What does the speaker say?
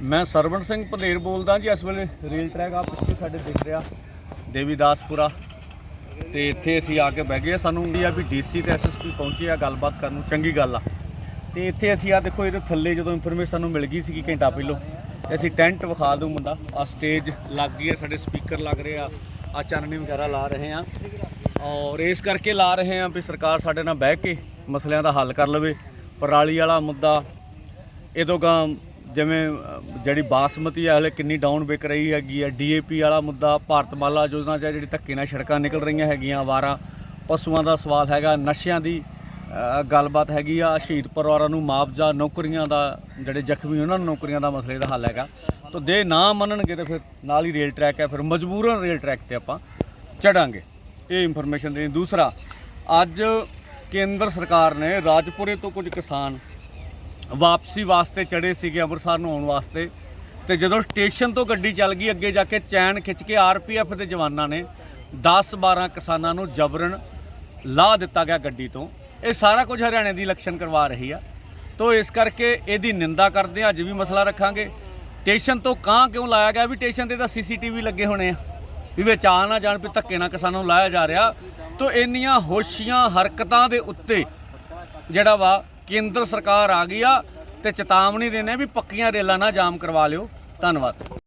ਮੈਂ ਸਰਵਣ ਸਿੰਘ ਭਲੇਰ ਬੋਲਦਾ ਜੀ, ਇਸ ਵੇਲੇ ਰੇਲ ਟਰੈਕ ਆ, ਪਿੱਛੇ ਸਾਡੇ ਦਿਖ ਰਿਹਾ ਦੇਵੀਦਾਸਪੁਰਾ ਤੇ ਇੱਥੇ ਅਸੀਂ ਆ ਕੇ ਬਹਿ ਗਏ ਸਾਨੂੰ ਵੀ ਆ ਵੀ ਡੀਸੀ ਤੇ ਐਸਐਸਪੀ ਪਹੁੰਚੇ ਆ ਗੱਲਬਾਤ ਕਰਨ ਨੂੰ, ਚੰਗੀ ਗੱਲ ਆ। ਤੇ ਇੱਥੇ ਅਸੀਂ ਆ ਦੇਖੋ, ਇਹਦੇ ਥੱਲੇ ਜਦੋਂ ਇਨਫੋਰਮੇਸ਼ਨ ਸਾਨੂੰ ਮਿਲ ਗਈ ਸੀ ਘੰਟਾ ਪਹਿਲੋਂ, ਤੇ ਅਸੀਂ ਟੈਂਟ ਵਿਖਾ ਦੂੰ ਮੁੰਡਾ। ਆ ਸਟੇਜ ਲੱਗ ਗਈ ਹੈ ਸਾਡੇ ਸਪੀਕਰ ਲੱਗ ਰਹੇ ਆ ਆ ਚਾਨਣੀ ਵਗੈਰਾ ਲਾ ਰਹੇ ਆ। ਔਰ ਇਸ ਕਰਕੇ ਲਾ ਰਹੇ ਆ ਵੀ ਸਰਕਾਰ ਸਾਡੇ ਨਾਲ ਬਹਿ ਕੇ ਮਸਲਿਆਂ ਦਾ ਹੱਲ ਕਰ ਲਵੇ। ਪਰਾਲੀ ਵਾਲਾ ਮੁੱਦਾ, ਇਹਦੋਂ ਗਾਂ ਜਿਵੇਂ ਜਿਹੜੀ ਬਾਸਮਤੀ ਆ, ਹਲੇ ਕਿੰਨੀ ਡਾਊਨ ਵਿਕ ਰਹੀ ਹੈਗੀ ਆ। ਡੀਏਪੀ ਵਾਲਾ ਮੁੱਦਾ, ਭਾਰਤਮਾਲਾ ਯੋਜਨਾ 'ਚ ਜਿਹੜੀ ਧੱਕੇ ਨਾਲ ਸੜਕਾਂ ਨਿਕਲ ਰਹੀਆਂ ਹੈਗੀਆਂ ਵਾਰਾਂ ਪਸ਼ੂਆਂ ਦਾ ਸਵਾਲ ਹੈਗਾ, ਨਸ਼ਿਆਂ ਦੀ ਗੱਲਬਾਤ ਹੈਗੀ ਆ। ਸ਼ਹੀਦ ਪਰਿਵਾਰਾਂ ਨੂੰ ਮੁਆਵਜ਼ਾ, ਨੌਕਰੀਆਂ ਦਾ, ਜਿਹੜੇ ਜ਼ਖਮੀ ਉਹਨਾਂ ਨੂੰ ਨੌਕਰੀਆਂ ਦਾ ਮਸਲੇ ਦਾ ਹੱਲ ਹੈਗਾ। ਤਾਂ ਦੇ ਨਾ ਮੰਨਣਗੇ ਤਾਂ ਫਿਰ ਨਾਲ ਹੀ ਰੇਲ ਟਰੈਕ ਹੈ ਫਿਰ ਮਜਬੂਰਨ ਰੇਲ ਟਰੈਕ ਤੇ ਆਪਾਂ ਚੜਾਂਗੇ। ਇਹ ਇਨਫੋਰਮੇਸ਼ਨ ਦੇਣੀ। ਦੂਸਰਾ, ਅੱਜ ਕੇਂਦਰ ਸਰਕਾਰ ਨੇ ਰਾਜਪੁਰੇ ਤੋਂ ਕੁਝ ਕਿਸਾਨ ਵਾਪਸੀ ਵਾਸਤੇ ਚੜੇ ਸੀਗੇ ਅੰਮ੍ਰਿਤਸਰ ਨੂੰ ਆਉਣ ਵਾਸਤੇ। ਤੇ ਜਦੋਂ ਸਟੇਸ਼ਨ ਤੋਂ ਗੱਡੀ ਚੱਲ ਗਈ, ਅੱਗੇ ਜਾ ਕੇ ਚੈਨ ਖਿੱਚ ਕੇ ਆਰਪੀਐਫ ਦੇ ਜਵਾਨਾਂ ਨੇ 10-12 ਕਿਸਾਨਾਂ ਨੂੰ ਜਬਰਨ ਲਾ ਦਿੱਤਾ ਗਿਆ ਗੱਡੀ ਤੋਂ। ਇਹ ਸਾਰਾ ਕੁਝ ਹਰਿਆਣੇ ਦੀ ਇਲੈਕਸ਼ਨ ਕਰਵਾ ਰਹੀ ਆ। ਤੋਂ ਇਸ ਕਰਕੇ ਇਹਦੀ ਨਿੰਦਾ ਕਰਦੇ ਆ, ਅੱਜ ਵੀ ਮਸਲਾ ਰੱਖਾਂਗੇ। ਸਟੇਸ਼ਨ ਤੋਂ ਕਾਂ ਕਿਉਂ ਲਾਇਆ ਗਿਆ? ਵੀ ਸਟੇਸ਼ਨ ਤੇ ਤਾਂ ਸੀਸੀਟੀਵੀ ਲੱਗੇ ਹੋਣੇ ਆ। ਵੀ ਵਿੱਚ ਆ ਨਾ ਜਾਣ, ਵੀ ਧੱਕੇ ਨਾਲ ਕਿਸਾਨਾਂ ਨੂੰ ਲਾਇਆ ਜਾ ਰਿਹਾ। ਤੋਂ ਇੰਨੀਆਂ ਹੋਸ਼ੀਆਂ ਹਰਕਤਾਂ ਦੇ ਉੱਤੇ ਜਿਹੜਾ ਵਾ ਕੇਂਦਰ ਸਰਕਾਰ ਆ ਗਈ ਆ ਤੇ ਚੇਤਾਵਨੀ ਦੇਣੇ ਵੀ ਪੱਕੀਆਂ ਰੇਲਾਂ ਨਾ ਜਾਮ ਕਰਵਾ ਲਿਓ। ਧੰਨਵਾਦ।